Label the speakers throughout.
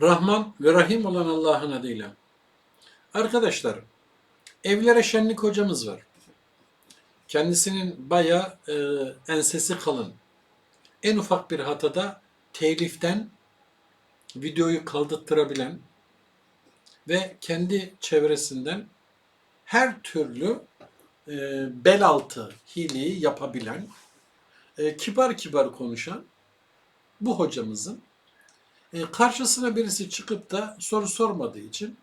Speaker 1: Rahman ve Rahim olan Allah'ın adıyla. Arkadaşlar, evlere şenlik hocamız var. Kendisinin bayağı e, ensesi kalın. En ufak bir hatada teliften videoyu kaldırttırabilen ve kendi çevresinden her türlü e, bel altı hileyi yapabilen, e, kibar kibar konuşan bu hocamızın e, karşısına birisi çıkıp da soru sormadığı için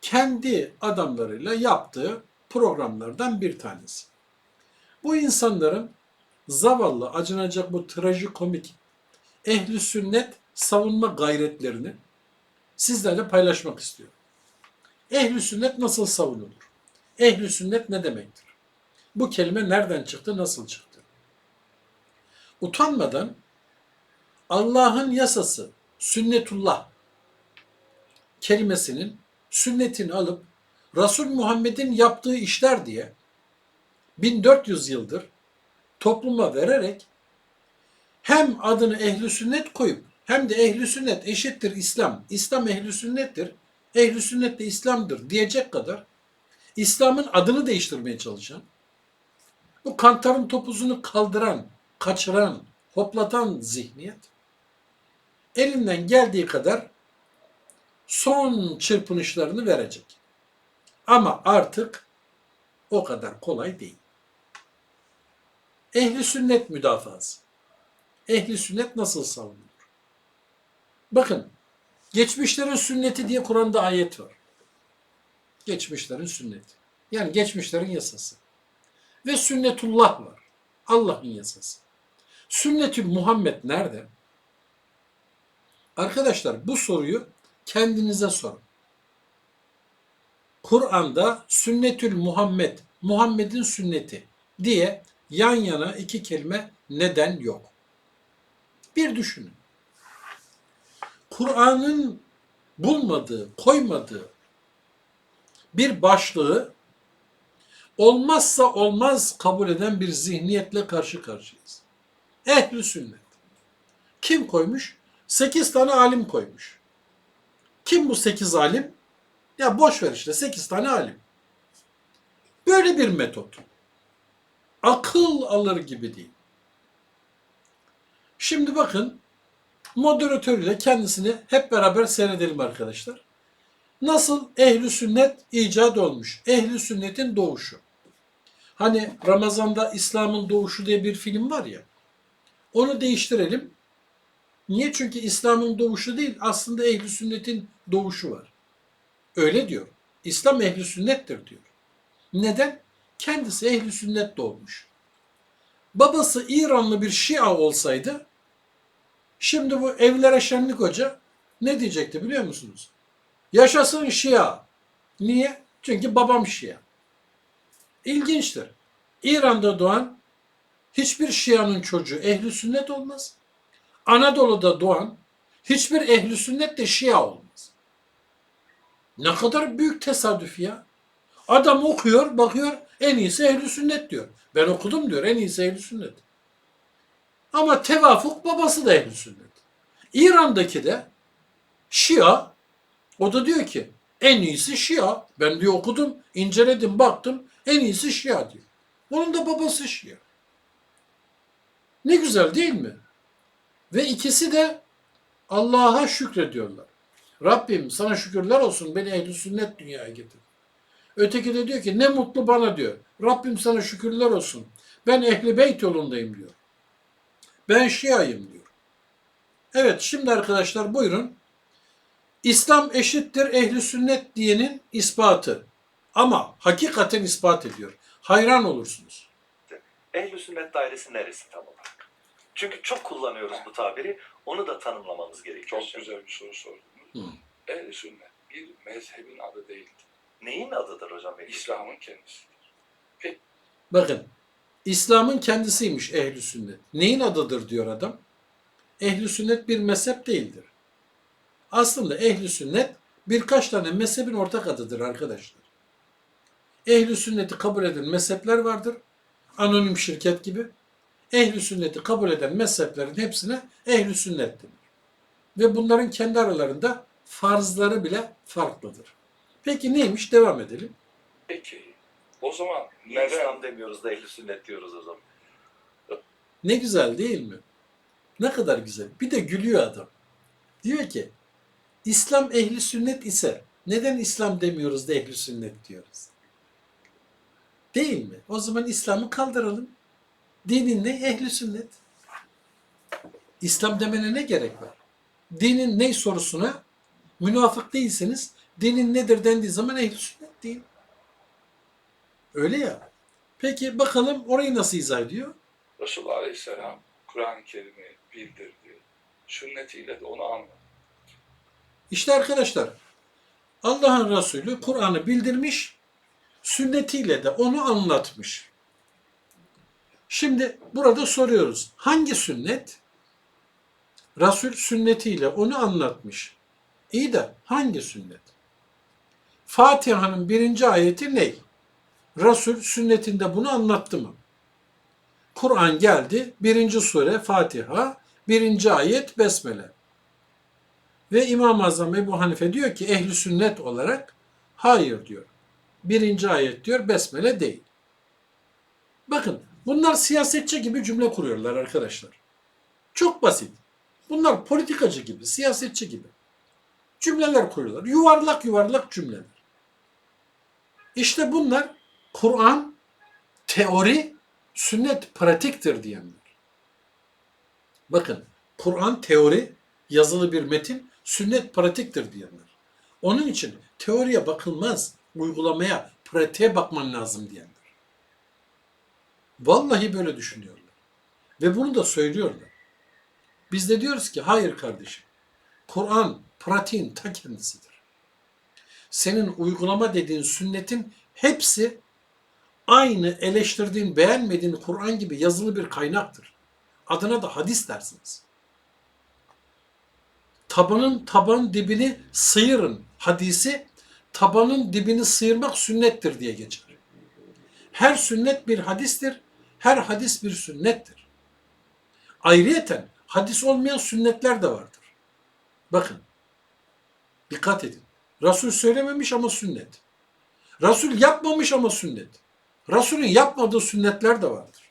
Speaker 1: kendi adamlarıyla yaptığı programlardan bir tanesi. Bu insanların zavallı, acınacak bu trajikomik ehli sünnet savunma gayretlerini sizlerle paylaşmak istiyorum. Ehli sünnet nasıl savunulur? Ehli sünnet ne demektir? Bu kelime nereden çıktı, nasıl çıktı? Utanmadan Allah'ın yasası, sünnetullah kelimesinin sünnetini alıp Resul Muhammed'in yaptığı işler diye 1400 yıldır topluma vererek hem adını ehli sünnet koyup hem de ehli sünnet eşittir İslam, İslam ehli sünnettir, ehli sünnet de İslam'dır diyecek kadar İslam'ın adını değiştirmeye çalışan, bu kantarın topuzunu kaldıran, kaçıran, hoplatan zihniyet elinden geldiği kadar son çırpınışlarını verecek. Ama artık o kadar kolay değil. Ehli sünnet müdafası. Ehli sünnet nasıl savunulur? Bakın, geçmişlerin sünneti diye Kur'an'da ayet var. Geçmişlerin sünneti. Yani geçmişlerin yasası. Ve sünnetullah var. Allah'ın yasası. Sünnetü Muhammed nerede? Arkadaşlar bu soruyu kendinize sorun. Kur'an'da sünnetül Muhammed, Muhammed'in sünneti diye yan yana iki kelime neden yok? Bir düşünün. Kur'an'ın bulmadığı, koymadığı bir başlığı olmazsa olmaz kabul eden bir zihniyetle karşı karşıyayız. Ehli sünnet. Kim koymuş? Sekiz tane alim koymuş. Kim bu sekiz alim? Ya boş ver işte sekiz tane alim. Böyle bir metot. Akıl alır gibi değil. Şimdi bakın moderatörüyle kendisini hep beraber seyredelim arkadaşlar. Nasıl ehli sünnet icat olmuş? Ehli sünnetin doğuşu. Hani Ramazan'da İslam'ın doğuşu diye bir film var ya. Onu değiştirelim. Niye? Çünkü İslam'ın doğuşu değil, aslında ehli sünnetin doğuşu var. Öyle diyor. İslam ehli sünnettir diyor. Neden? Kendisi ehli sünnet doğmuş. Babası İranlı bir Şia olsaydı, şimdi bu evlere şenlik hoca ne diyecekti biliyor musunuz? Yaşasın Şia. Niye? Çünkü babam Şia. İlginçtir. İran'da doğan hiçbir Şia'nın çocuğu ehli sünnet olmaz. Anadolu'da doğan hiçbir ehli sünnet de Şia olmaz. Ne kadar büyük tesadüf ya. Adam okuyor, bakıyor en iyisi ehli sünnet diyor. Ben okudum diyor en iyisi ehli sünnet. Ama tevafuk babası da ehli sünnet. İran'daki de Şia o da diyor ki en iyisi Şia. Ben diyor okudum, inceledim, baktım en iyisi Şia diyor. Onun da babası Şia. Ne güzel değil mi? Ve ikisi de Allah'a şükrediyorlar. Rabbim sana şükürler olsun beni ehli sünnet dünyaya getir. Öteki de diyor ki ne mutlu bana diyor. Rabbim sana şükürler olsun. Ben ehli beyt yolundayım diyor. Ben şiayım diyor. Evet şimdi arkadaşlar buyurun. İslam eşittir ehli sünnet diyenin ispatı. Ama hakikaten ispat ediyor. Hayran olursunuz.
Speaker 2: Ehl-i sünnet dairesi neresi tam olarak? Çünkü çok kullanıyoruz bu tabiri. Onu da tanımlamamız gerekiyor.
Speaker 3: Çok güzel bir soru sordunuz.
Speaker 1: Hı.
Speaker 3: Ehl-i sünnet bir mezhebin adı değildir.
Speaker 2: Neyin adıdır hocam?
Speaker 3: İslam'ın kendisidir.
Speaker 1: Bakın İslam'ın kendisiymiş ehli sünnet. Neyin adıdır diyor adam. Ehli sünnet bir mezhep değildir. Aslında ehli sünnet birkaç tane mezhebin ortak adıdır arkadaşlar. Ehli sünneti kabul eden mezhepler vardır. Anonim şirket gibi. Ehli sünneti kabul eden mezheplerin hepsine ehli sünnet denir. Ve bunların kendi aralarında farzları bile farklıdır. Peki neymiş? Devam edelim.
Speaker 3: Peki o zaman neden
Speaker 2: İslam demiyoruz da ehli sünnet diyoruz o zaman?
Speaker 1: Ne güzel değil mi? Ne kadar güzel. Bir de gülüyor adam. Diyor ki İslam ehli sünnet ise neden İslam demiyoruz da ehli sünnet diyoruz? Değil mi? O zaman İslam'ı kaldıralım. Dinin ne? Ehli sünnet. İslam demene ne gerek var? Dinin ne sorusuna münafık değilseniz dinin nedir dendiği zaman ehli sünnet değil. Öyle ya. Peki bakalım orayı nasıl izah ediyor?
Speaker 3: Resulullah Aleyhisselam Kur'an-ı Kerim'i bildirdi. Sünnetiyle de onu anlattı.
Speaker 1: İşte arkadaşlar Allah'ın Resulü Kur'an'ı bildirmiş, sünnetiyle de onu anlatmış. Şimdi burada soruyoruz. Hangi sünnet? Resul sünnetiyle onu anlatmış. İyi de hangi sünnet? Fatiha'nın birinci ayeti ne? Resul sünnetinde bunu anlattı mı? Kur'an geldi, birinci sure Fatiha, birinci ayet Besmele. Ve İmam-ı Azam Ebu Hanife diyor ki ehli sünnet olarak hayır diyor. Birinci ayet diyor besmele değil. Bakın bunlar siyasetçi gibi cümle kuruyorlar arkadaşlar. Çok basit. Bunlar politikacı gibi, siyasetçi gibi. Cümleler kuruyorlar. Yuvarlak yuvarlak cümleler. İşte bunlar Kur'an teori, sünnet pratiktir diyenler. Bakın Kur'an teori, yazılı bir metin, sünnet pratiktir diyenler. Onun için teoriye bakılmaz, uygulamaya, pratiğe bakman lazım diyenler. Vallahi böyle düşünüyorlar. Ve bunu da söylüyorlar. Biz de diyoruz ki hayır kardeşim. Kur'an pratiğin ta kendisidir. Senin uygulama dediğin sünnetin hepsi aynı eleştirdiğin, beğenmediğin Kur'an gibi yazılı bir kaynaktır. Adına da hadis dersiniz tabanın taban dibini sıyırın hadisi tabanın dibini sıyırmak sünnettir diye geçer. Her sünnet bir hadistir, her hadis bir sünnettir. Ayrıyeten hadis olmayan sünnetler de vardır. Bakın, dikkat edin. Resul söylememiş ama sünnet. Resul yapmamış ama sünnet. Resulün yapmadığı sünnetler de vardır.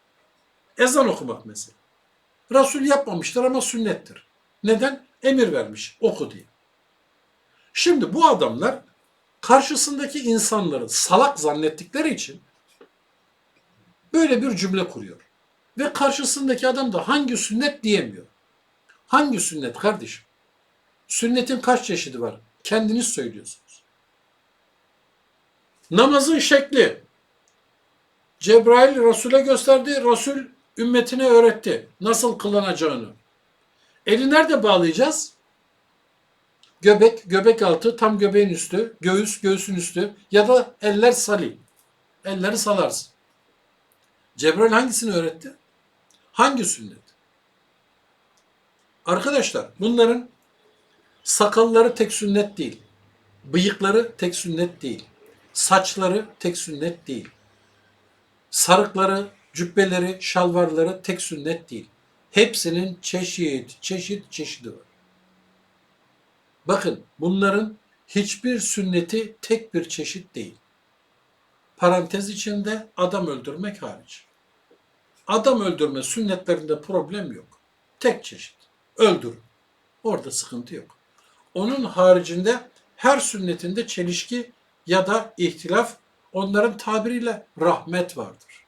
Speaker 1: Ezan okumak mesela. Resul yapmamıştır ama sünnettir. Neden? Emir vermiş oku diye. Şimdi bu adamlar karşısındaki insanların salak zannettikleri için böyle bir cümle kuruyor. Ve karşısındaki adam da hangi sünnet diyemiyor. Hangi sünnet kardeşim? Sünnetin kaç çeşidi var? Kendiniz söylüyorsunuz. Namazın şekli. Cebrail Resul'e gösterdi. Resul ümmetine öğretti. Nasıl kılınacağını. Eli nerede bağlayacağız? Göbek, göbek altı, tam göbeğin üstü, göğüs, göğsün üstü ya da eller sali. Elleri salarsın. Cebrail hangisini öğretti? Hangi sünnet? Arkadaşlar bunların sakalları tek sünnet değil. Bıyıkları tek sünnet değil. Saçları tek sünnet değil. Sarıkları, cübbeleri, şalvarları tek sünnet değil. Hepsinin çeşit, çeşit, çeşidi var. Bakın bunların hiçbir sünneti tek bir çeşit değil. Parantez içinde adam öldürmek hariç. Adam öldürme sünnetlerinde problem yok. Tek çeşit. Öldürün. Orada sıkıntı yok. Onun haricinde her sünnetinde çelişki ya da ihtilaf onların tabiriyle rahmet vardır.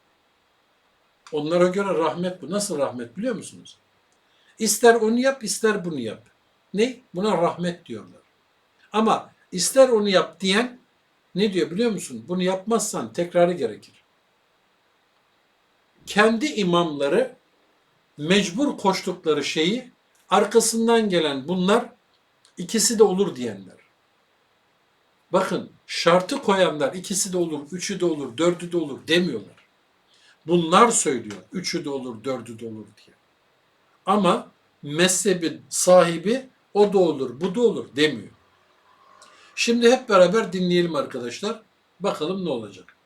Speaker 1: Onlara göre rahmet bu. Nasıl rahmet biliyor musunuz? İster onu yap, ister bunu yap. Ne? Buna rahmet diyorlar. Ama ister onu yap diyen ne diyor biliyor musun? Bunu yapmazsan tekrarı gerekir. Kendi imamları mecbur koştukları şeyi arkasından gelen bunlar ikisi de olur diyenler. Bakın şartı koyanlar ikisi de olur, üçü de olur, dördü de olur demiyorlar. Bunlar söylüyor. Üçü de olur, dördü de olur diye. Ama mezhebin sahibi o da olur, bu da olur demiyor. Şimdi hep beraber dinleyelim arkadaşlar. Bakalım ne olacak.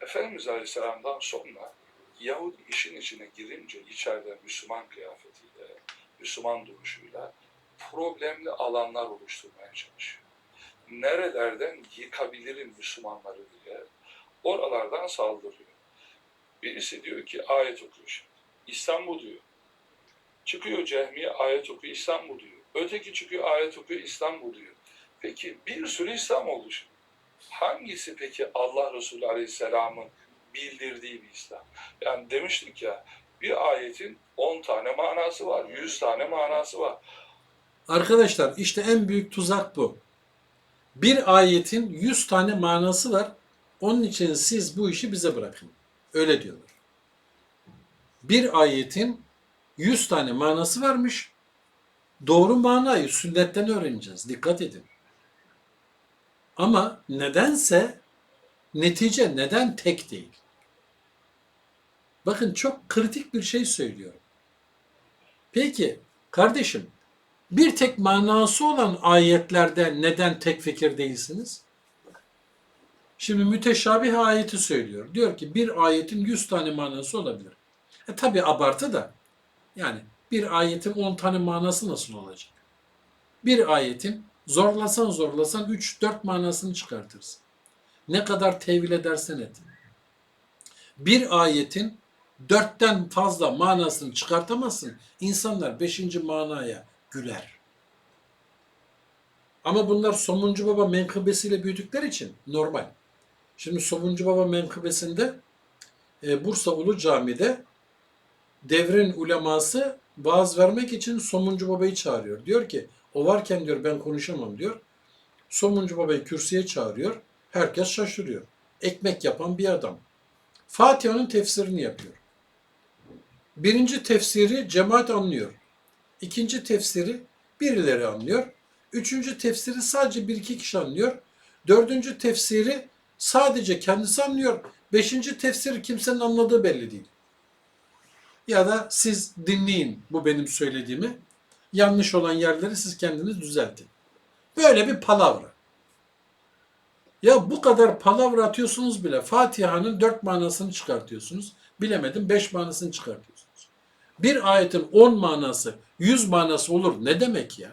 Speaker 3: Efendimiz Aleyhisselam'dan sonra Yahudi işin içine girince içeride Müslüman kıyafetiyle, Müslüman duruşuyla problemli alanlar oluşturmaya çalışıyor. Nerelerden yıkabilirim Müslümanları diye oralardan saldırıyor. Birisi diyor ki ayet okuyor şimdi. İslam bu diyor. Çıkıyor cehmiye ayet okuyor, İslam bu diyor. Öteki çıkıyor ayet okuyor, İslam bu diyor. Peki bir sürü İslam oldu şimdi. Hangisi peki Allah Resulü Aleyhisselam'ın bildirdiği bir İslam? Yani demiştik ya bir ayetin 10 tane manası var, 100 tane manası var.
Speaker 1: Arkadaşlar işte en büyük tuzak bu. Bir ayetin 100 tane manası var. Onun için siz bu işi bize bırakın. Öyle diyorlar. Bir ayetin 100 tane manası varmış. Doğru manayı sünnetten öğreneceğiz. Dikkat edin. Ama nedense netice neden tek değil? Bakın çok kritik bir şey söylüyorum. Peki kardeşim bir tek manası olan ayetlerde neden tek fikir değilsiniz? Şimdi müteşabih ayeti söylüyor. Diyor ki bir ayetin 100 tane manası olabilir. E tabi abartı da. Yani bir ayetin 10 tane manası nasıl olacak? Bir ayetin zorlasan zorlasan 3-4 manasını çıkartırsın. Ne kadar tevil edersen et. Bir ayetin dörtten fazla manasını çıkartamazsın. İnsanlar beşinci manaya güler. Ama bunlar Somuncu Baba menkıbesiyle büyüdükleri için normal. Şimdi Somuncu Baba menkıbesinde e, Bursa Ulu Cami'de devrin uleması vaaz vermek için Somuncu Baba'yı çağırıyor. Diyor ki o varken diyor ben konuşamam diyor. Somuncu Baba'yı kürsüye çağırıyor. Herkes şaşırıyor. Ekmek yapan bir adam. Fatiha'nın tefsirini yapıyor. Birinci tefsiri cemaat anlıyor. İkinci tefsiri birileri anlıyor. Üçüncü tefsiri sadece bir iki kişi anlıyor. Dördüncü tefsiri sadece kendisi anlıyor. Beşinci tefsiri kimsenin anladığı belli değil. Ya da siz dinleyin bu benim söylediğimi. Yanlış olan yerleri siz kendiniz düzeltin. Böyle bir palavra. Ya bu kadar palavra atıyorsunuz bile Fatiha'nın dört manasını çıkartıyorsunuz. Bilemedim beş manasını çıkartıyorsunuz. Bir ayetin on manası, yüz manası olur ne demek ya?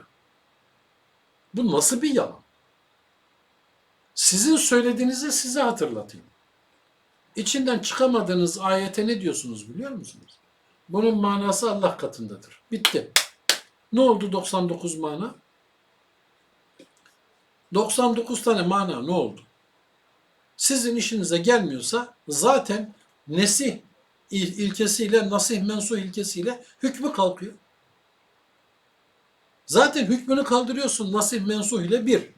Speaker 1: Bu nasıl bir yalan? Sizin söylediğinizi size hatırlatayım. İçinden çıkamadığınız ayete ne diyorsunuz biliyor musunuz? Bunun manası Allah katındadır. Bitti. Ne oldu 99 mana? 99 tane mana ne oldu? Sizin işinize gelmiyorsa zaten nesih il- ilkesiyle, nasih mensuh ilkesiyle hükmü kalkıyor. Zaten hükmünü kaldırıyorsun nasih mensuh ile bir.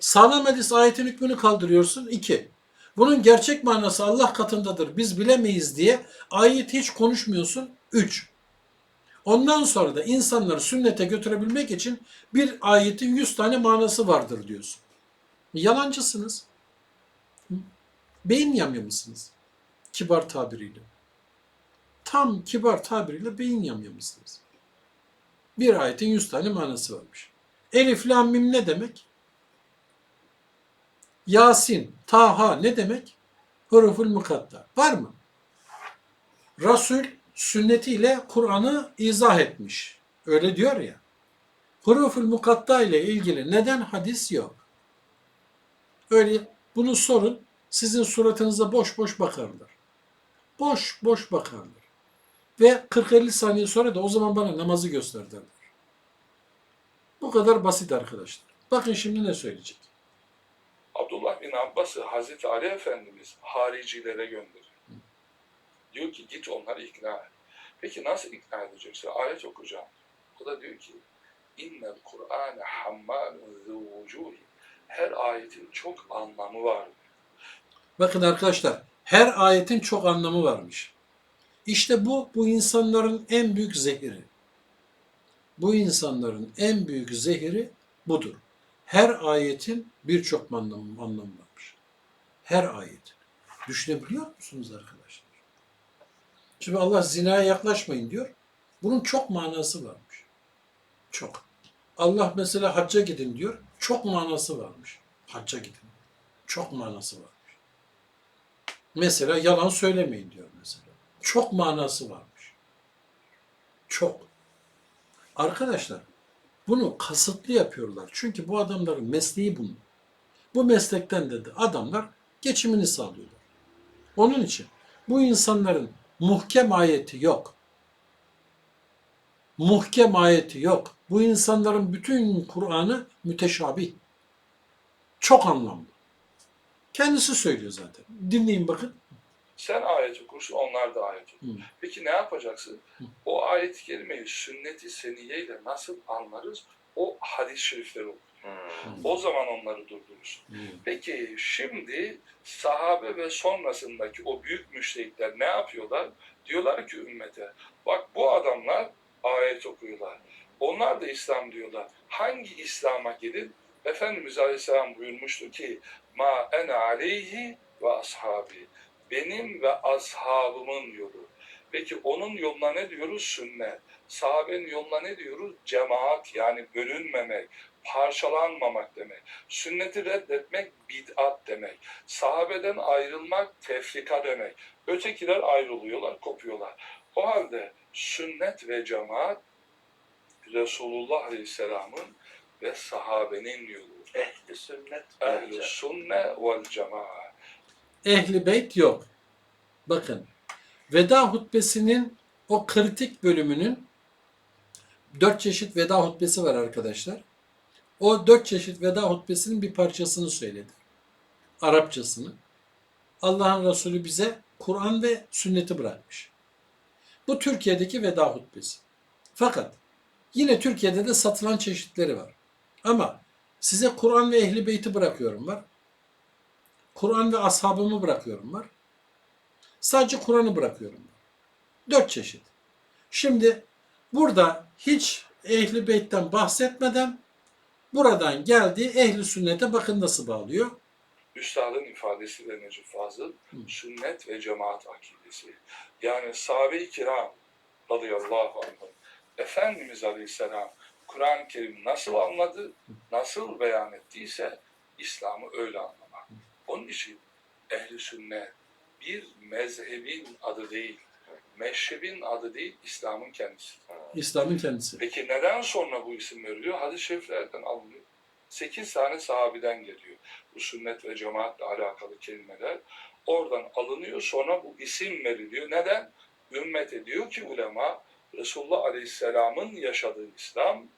Speaker 1: Sağlam hadis ayetin hükmünü kaldırıyorsun iki. Bunun gerçek manası Allah katındadır biz bilemeyiz diye ayet hiç konuşmuyorsun üç. Ondan sonra da insanları sünnete götürebilmek için bir ayetin yüz tane manası vardır diyorsun. Yalancısınız. Beyin yamyamısınız. Kibar tabiriyle. Tam kibar tabiriyle beyin yamyamısınız. Bir ayetin yüz tane manası varmış. Elif, lam, mim ne demek? Yasin, Taha ne demek? Huruful mukatta. Var mı? Resul sünnetiyle Kur'an'ı izah etmiş. Öyle diyor ya. Huruful mukatta ile ilgili neden hadis yok? Öyle bunu sorun. Sizin suratınıza boş boş bakarlar. Boş boş bakarlar. Ve 40-50 saniye sonra da o zaman bana namazı göster derler. Bu kadar basit arkadaşlar. Bakın şimdi ne söyleyecek.
Speaker 3: Abdullah bin Abbas'ı Hazreti Ali Efendimiz haricilere gönderiyor. Diyor ki git onları ikna et. Peki nasıl ikna edeceksin? Ayet okuyacağım. O da diyor ki innel Kur'ane hammalun zuvucuhi. Her ayetin çok anlamı var.
Speaker 1: Bakın arkadaşlar her ayetin çok anlamı varmış. İşte bu bu insanların en büyük zehiri. Bu insanların en büyük zehiri budur. Her ayetin birçok anlamı, anlamı varmış. Her ayet. Düşünebiliyor musunuz arkadaşlar? Şimdi Allah zinaya yaklaşmayın diyor. Bunun çok manası varmış. Çok. Allah mesela hacca gidin diyor. Çok manası varmış. Hacca gidin. Çok manası varmış. Mesela yalan söylemeyin diyor mesela. Çok manası varmış. Çok. Arkadaşlar Bunu kasıtlı yapıyorlar. Çünkü bu adamların mesleği bunun. Bu meslekten de adamlar geçimini sağlıyorlar. Onun için bu insanların muhkem ayeti yok. Muhkem ayeti yok. Bu insanların bütün Kur'an'ı müteşabih. Çok anlamlı. Kendisi söylüyor zaten. Dinleyin bakın.
Speaker 3: Sen ayet okursun, onlar da ayet okur.
Speaker 1: Hı.
Speaker 3: Peki ne yapacaksın?
Speaker 1: Hı.
Speaker 3: O ayet-i kerimeyi sünnet-i seniyeyle nasıl anlarız? O hadis-i şerifleri okur. O zaman onları durdurursun. Peki şimdi sahabe ve sonrasındaki o büyük müşrikler ne yapıyorlar? Diyorlar ki ümmete, bak bu adamlar ayet okuyorlar. Onlar da İslam diyorlar. Hangi İslam'a gidin? Efendimiz Aleyhisselam buyurmuştu ki, ma ene aleyhi ve ashabi. Benim ve ashabımın yolu. Peki onun yoluna ne diyoruz? Sünnet. Sahabenin yoluna ne diyoruz? Cemaat yani bölünmemek, parçalanmamak demek. Sünneti reddetmek bid'at demek. Sahabeden ayrılmak tefrika demek. Ötekiler ayrılıyorlar, kopuyorlar. O halde sünnet ve cemaat Resulullah Aleyhisselam'ın ve sahabenin yolu.
Speaker 2: Ehli sünnet.
Speaker 3: Ehl-i
Speaker 2: bence.
Speaker 3: sünne vel cemaat.
Speaker 1: Ehli beyt yok. Bakın veda hutbesinin o kritik bölümünün dört çeşit veda hutbesi var arkadaşlar. O dört çeşit veda hutbesinin bir parçasını söyledi. Arapçasını. Allah'ın Resulü bize Kur'an ve sünneti bırakmış. Bu Türkiye'deki veda hutbesi. Fakat yine Türkiye'de de satılan çeşitleri var. Ama size Kur'an ve Ehli Beyt'i bırakıyorum var. Kur'an ve ashabımı bırakıyorum var. Sadece Kur'an'ı bırakıyorum. Dört çeşit. Şimdi burada hiç Ehli Beyt'ten bahsetmeden buradan geldiği Ehli Sünnet'e bakın nasıl bağlıyor.
Speaker 3: Üstadın ifadesiyle Necip Fazıl,
Speaker 1: Hı.
Speaker 3: sünnet ve cemaat akidesi. Yani sahabe-i kiram radıyallahu anh, Efendimiz Aleyhisselam Kur'an-ı Kerim nasıl anladı, nasıl beyan ettiyse İslam'ı öyle anlamak. Onun için ehli sünnet bir mezhebin adı değil, meşrebin adı değil, İslam'ın kendisi.
Speaker 1: İslam'ın kendisi.
Speaker 3: Peki neden sonra bu isim veriliyor? Hadis-i şeriflerden alınıyor. Sekiz tane sahabiden geliyor. Bu sünnet ve cemaatle alakalı kelimeler. Oradan alınıyor sonra bu isim veriliyor. Neden? Ümmete diyor ki ulema Resulullah Aleyhisselam'ın yaşadığı İslam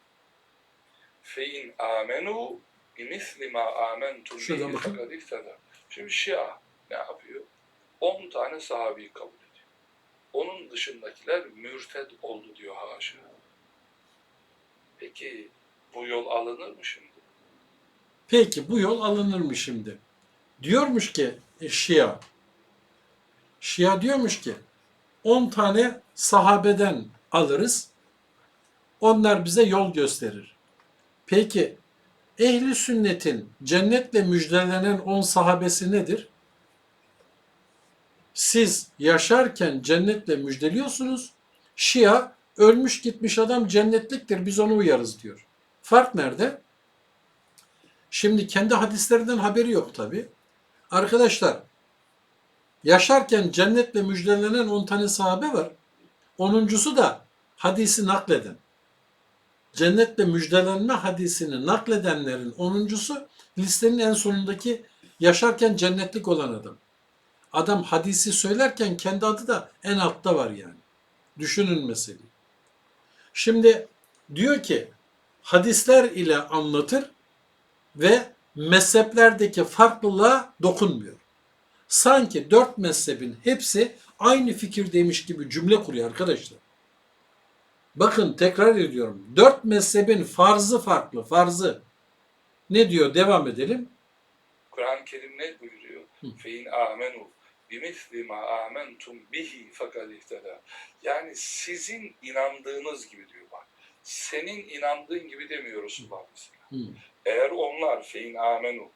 Speaker 3: fein amenu bimisli ma amentum
Speaker 1: Şuradan bakın.
Speaker 3: Şimdi Şia ne yapıyor? 10 tane sahabeyi kabul ediyor. Onun dışındakiler mürted oldu diyor haşa. Peki bu yol alınır mı şimdi?
Speaker 1: Peki bu yol alınır mı şimdi? Diyormuş ki e, Şia. Şia diyormuş ki 10 tane sahabeden alırız. Onlar bize yol gösterir. Peki ehli sünnetin cennetle müjdelenen 10 sahabesi nedir? Siz yaşarken cennetle müjdeliyorsunuz. Şia ölmüş gitmiş adam cennetliktir biz onu uyarız diyor. Fark nerede? Şimdi kendi hadislerinden haberi yok tabi. Arkadaşlar yaşarken cennetle müjdelenen 10 tane sahabe var. Onuncusu da hadisi nakleden. Cennetle müjdelenme hadisini nakledenlerin onuncusu listenin en sonundaki yaşarken cennetlik olan adam. Adam hadisi söylerken kendi adı da en altta var yani. Düşünün meseleyi. Şimdi diyor ki hadisler ile anlatır ve mezheplerdeki farklılığa dokunmuyor. Sanki dört mezhebin hepsi aynı fikirdeymiş gibi cümle kuruyor arkadaşlar. Bakın tekrar ediyorum. Dört mezhebin farzı farklı, farzı. Ne diyor? Devam edelim.
Speaker 3: Kur'an-ı Kerim ne buyuruyor? Fein amenu bimisli ma amentum bihi fekad ihteda. Yani sizin inandığınız gibi diyor bak. Senin inandığın gibi demiyor Resulullah Aleyhisselam.
Speaker 1: Hı.
Speaker 3: Eğer onlar fein amenu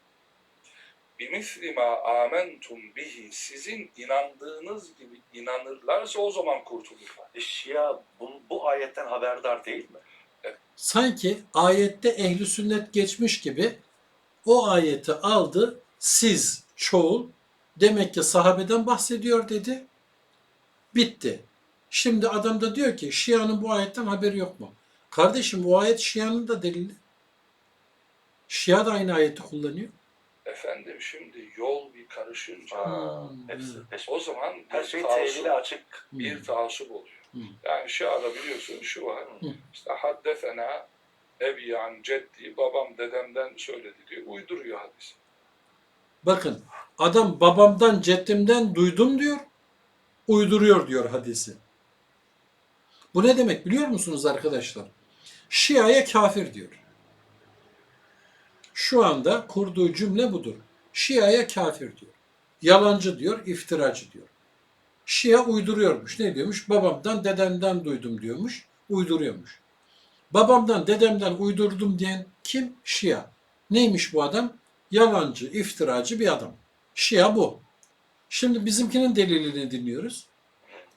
Speaker 3: ma amentum bihi sizin inandığınız gibi inanırlarsa o zaman kurtulurlar.
Speaker 2: E, Şia bu, bu ayetten haberdar değil mi?
Speaker 1: Sanki ayette ehli sünnet geçmiş gibi o ayeti aldı. Siz çoğul demek ki sahabeden bahsediyor dedi. Bitti. Şimdi adam da diyor ki Şia'nın bu ayetten haberi yok mu? Kardeşim o ayet Şia'nın da delili. Şia da aynı ayeti kullanıyor.
Speaker 3: Efendim şimdi yol bir karışınca
Speaker 2: Aa,
Speaker 1: Hmm,
Speaker 2: hepsi peş
Speaker 3: o zaman
Speaker 2: Her
Speaker 3: bir
Speaker 2: şey
Speaker 3: taassup-
Speaker 2: tevhile açık.
Speaker 3: bir
Speaker 1: Hmm.
Speaker 3: taassup oluyor.
Speaker 1: Hmm.
Speaker 3: Yani Şia'da biliyorsun şu var.
Speaker 1: Hmm.
Speaker 3: İşte haddefena ebi an ceddi babam dedemden söyledi diyor. Uyduruyor hadisi.
Speaker 1: Bakın adam babamdan ceddimden duydum diyor. Uyduruyor diyor hadisi. Bu ne demek biliyor musunuz arkadaşlar? Şia'ya kafir diyor. Şu anda kurduğu cümle budur. Şia'ya kafir diyor. Yalancı diyor, iftiracı diyor. Şia uyduruyormuş. Ne diyormuş? Babamdan, dedemden duydum diyormuş. Uyduruyormuş. Babamdan, dedemden uydurdum diyen kim? Şia. Neymiş bu adam? Yalancı, iftiracı bir adam. Şia bu. Şimdi bizimkinin delilini dinliyoruz.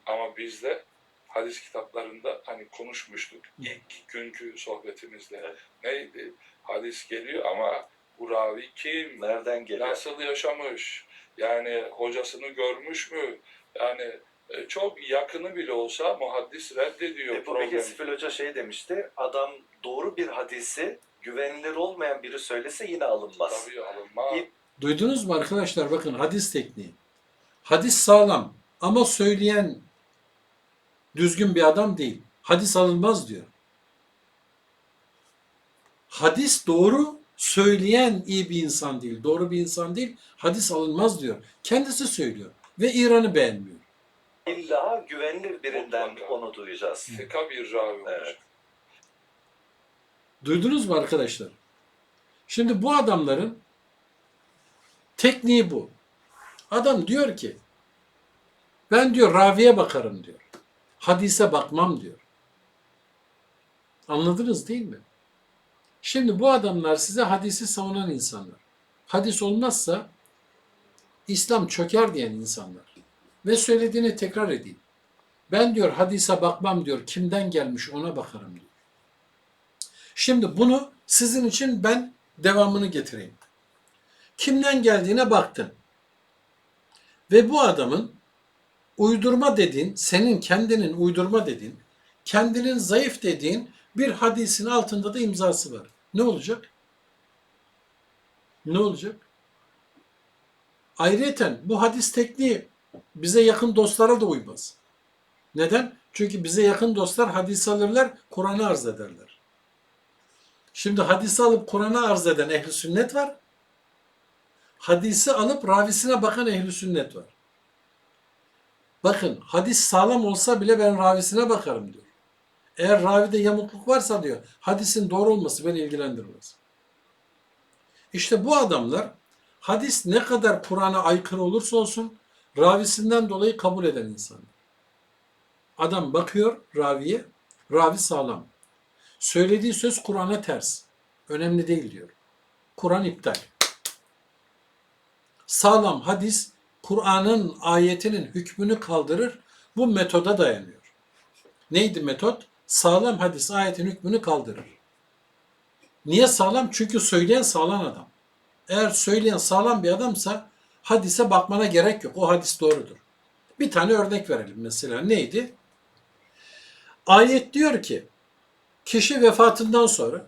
Speaker 3: Ama bizde hadis kitaplarında hani konuşmuştuk ilk günkü sohbetimizde.
Speaker 2: Evet.
Speaker 3: Neydi? Hadis geliyor ama bu ravi kim?
Speaker 2: Nereden geliyor?
Speaker 3: Nasıl yaşamış? Yani hocasını görmüş mü? Yani e, çok yakını bile olsa muhaddis reddediyor
Speaker 2: Ebu Bekir
Speaker 3: problemi.
Speaker 2: Sifil Hoca şey demişti. Adam doğru bir hadisi güvenilir olmayan biri söylese yine alınmaz.
Speaker 3: Tabii alınma.
Speaker 2: İlk-
Speaker 1: Duydunuz mu arkadaşlar? Bakın hadis tekniği. Hadis sağlam ama söyleyen düzgün bir adam değil. Hadis alınmaz diyor. Hadis doğru, söyleyen iyi bir insan değil, doğru bir insan değil. Hadis alınmaz diyor. Kendisi söylüyor ve İran'ı beğenmiyor.
Speaker 2: İlla güvenilir birinden
Speaker 3: Mutlaka.
Speaker 2: onu duyacağız.
Speaker 3: Sika bir ravi olacak.
Speaker 2: Evet.
Speaker 1: Duydunuz mu arkadaşlar? Şimdi bu adamların tekniği bu. Adam diyor ki ben diyor raviye bakarım diyor. Hadise bakmam diyor. Anladınız değil mi? Şimdi bu adamlar size hadisi savunan insanlar. Hadis olmazsa İslam çöker diyen insanlar. Ve söylediğini tekrar edeyim. Ben diyor hadise bakmam diyor. Kimden gelmiş ona bakarım diyor. Şimdi bunu sizin için ben devamını getireyim. Kimden geldiğine baktın. Ve bu adamın uydurma dediğin, senin kendinin uydurma dediğin, kendinin zayıf dediğin bir hadisin altında da imzası var. Ne olacak? Ne olacak? Ayrıyeten bu hadis tekniği bize yakın dostlara da uymaz. Neden? Çünkü bize yakın dostlar hadis alırlar, Kur'an'ı arz ederler. Şimdi hadisi alıp Kur'an'a arz eden ehli sünnet var. Hadisi alıp ravisine bakan ehli sünnet var. Bakın hadis sağlam olsa bile ben ravisine bakarım diyor. Eğer ravide yamukluk varsa diyor hadisin doğru olması beni ilgilendirmez. İşte bu adamlar hadis ne kadar Kur'an'a aykırı olursa olsun ravisinden dolayı kabul eden insanlar. Adam bakıyor raviye, ravi sağlam. Söylediği söz Kur'an'a ters. Önemli değil diyor. Kur'an iptal. Sağlam hadis Kur'an'ın ayetinin hükmünü kaldırır. Bu metoda dayanıyor. Neydi metot? Sağlam hadis ayetin hükmünü kaldırır. Niye sağlam? Çünkü söyleyen sağlam adam. Eğer söyleyen sağlam bir adamsa hadise bakmana gerek yok. O hadis doğrudur. Bir tane örnek verelim mesela. Neydi? Ayet diyor ki kişi vefatından sonra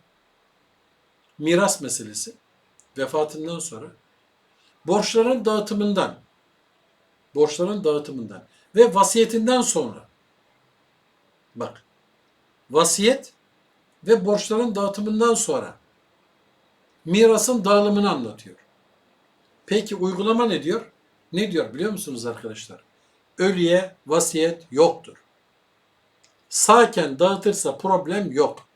Speaker 1: miras meselesi vefatından sonra borçların dağıtımından borçların dağıtımından ve vasiyetinden sonra bak vasiyet ve borçların dağıtımından sonra mirasın dağılımını anlatıyor. Peki uygulama ne diyor? Ne diyor biliyor musunuz arkadaşlar? Ölüye vasiyet yoktur. Sağken dağıtırsa problem yok.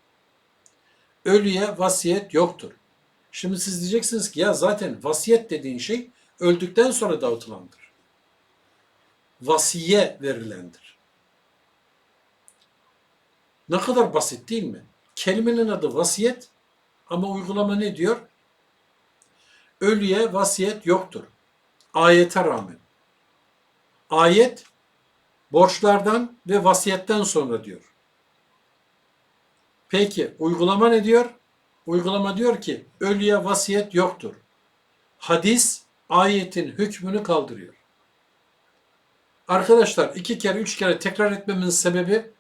Speaker 1: Ölüye vasiyet yoktur. Şimdi siz diyeceksiniz ki ya zaten vasiyet dediğin şey öldükten sonra dağıtılandır. Vasiye verilendir. Ne kadar basit değil mi? Kelimenin adı vasiyet ama uygulama ne diyor? Ölüye vasiyet yoktur. Ayete rağmen. Ayet borçlardan ve vasiyetten sonra diyor. Peki uygulama ne diyor? Uygulama diyor ki ölüye vasiyet yoktur. Hadis ayetin hükmünü kaldırıyor. Arkadaşlar iki kere üç kere tekrar etmemin sebebi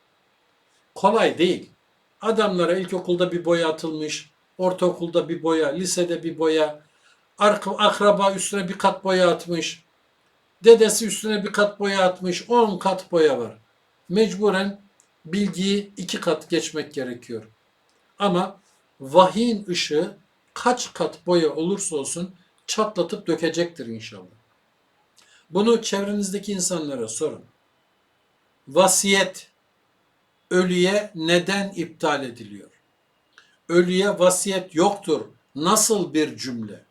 Speaker 1: kolay değil. Adamlara ilkokulda bir boya atılmış, ortaokulda bir boya, lisede bir boya, akraba üstüne bir kat boya atmış, dedesi üstüne bir kat boya atmış, 10 kat boya var. Mecburen bilgiyi iki kat geçmek gerekiyor. Ama vahiyin ışığı kaç kat boya olursa olsun çatlatıp dökecektir inşallah. Bunu çevrenizdeki insanlara sorun. Vasiyet ölüye neden iptal ediliyor? Ölüye vasiyet yoktur. Nasıl bir cümle?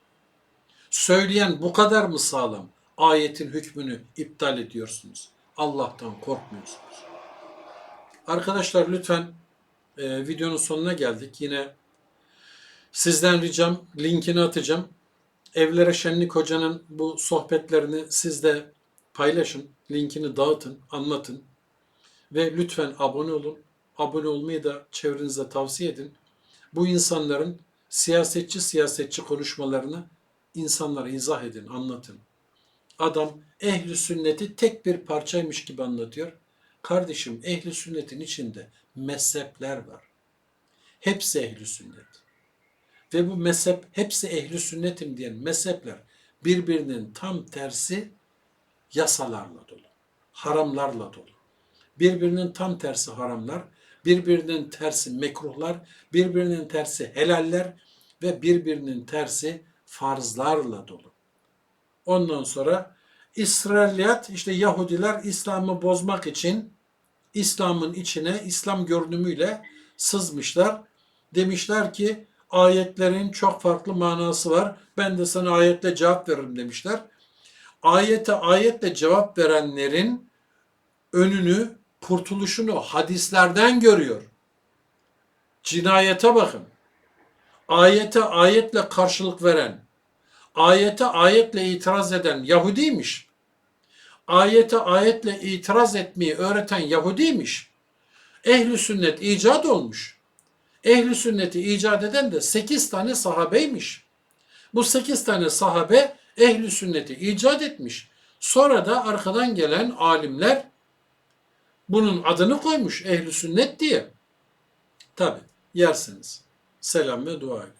Speaker 1: Söyleyen bu kadar mı sağlam? Ayetin hükmünü iptal ediyorsunuz. Allah'tan korkmuyorsunuz. Arkadaşlar lütfen e, videonun sonuna geldik. Yine sizden ricam linkini atacağım. Evlere Şenlik Hoca'nın bu sohbetlerini siz de paylaşın. Linkini dağıtın, anlatın. Ve lütfen abone olun. Abone olmayı da çevrenize tavsiye edin. Bu insanların siyasetçi siyasetçi konuşmalarını insanlara izah edin, anlatın. Adam ehli sünneti tek bir parçaymış gibi anlatıyor. Kardeşim ehli sünnetin içinde mezhepler var. Hepsi ehli sünnet. Ve bu mezhep hepsi ehli sünnetim diyen mezhepler birbirinin tam tersi yasalarla dolu. Haramlarla dolu. Birbirinin tam tersi haramlar, birbirinin tersi mekruhlar, birbirinin tersi helaller ve birbirinin tersi farzlarla dolu. Ondan sonra İsrailiyat işte Yahudiler İslam'ı bozmak için İslam'ın içine İslam görünümüyle sızmışlar. Demişler ki ayetlerin çok farklı manası var. Ben de sana ayetle cevap veririm demişler. Ayete ayetle cevap verenlerin önünü, kurtuluşunu hadislerden görüyor. Cinayete bakın. Ayete ayetle karşılık veren, ayete ayetle itiraz eden Yahudiymiş. Ayete ayetle itiraz etmeyi öğreten Yahudiymiş. Ehli sünnet icat olmuş. Ehli sünneti icat eden de 8 tane sahabeymiş. Bu 8 tane sahabe ehli sünneti icat etmiş. Sonra da arkadan gelen alimler bunun adını koymuş ehli sünnet diye. Tabi yersiniz. Selam ve dua ile.